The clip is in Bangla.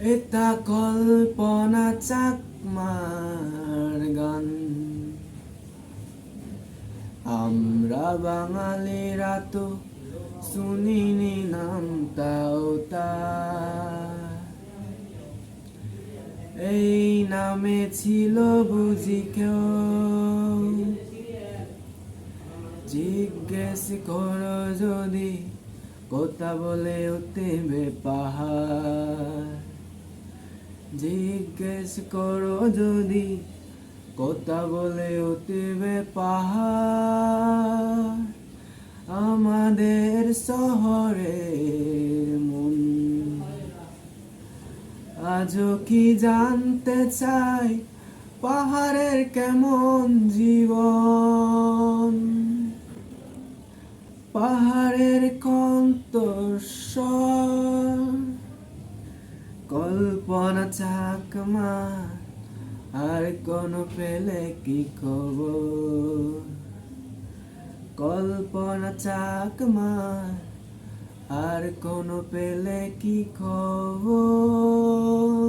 এটা কল্পনা চাকমার গান। আমরা বাঙালিরা তো শুনিনি নামটাও তার এই নামে ছিল বুঝি কেউ। জিজ্ঞেস করো যদি, কথা বলে উঠবে পাহাড়। জিজ্ঞেস করো যদি, কথা বলে উঠবে পাহাড়। আমাদের শহরে মন। আজও কি জানতে চাই পাহাড়ের কেমন জীবন? পাহাড়ের কন্তস্বর চাকমা আর কোন পেলে কি খবর? কল্পনা চাকমা আর কোন পেলে কি খবর?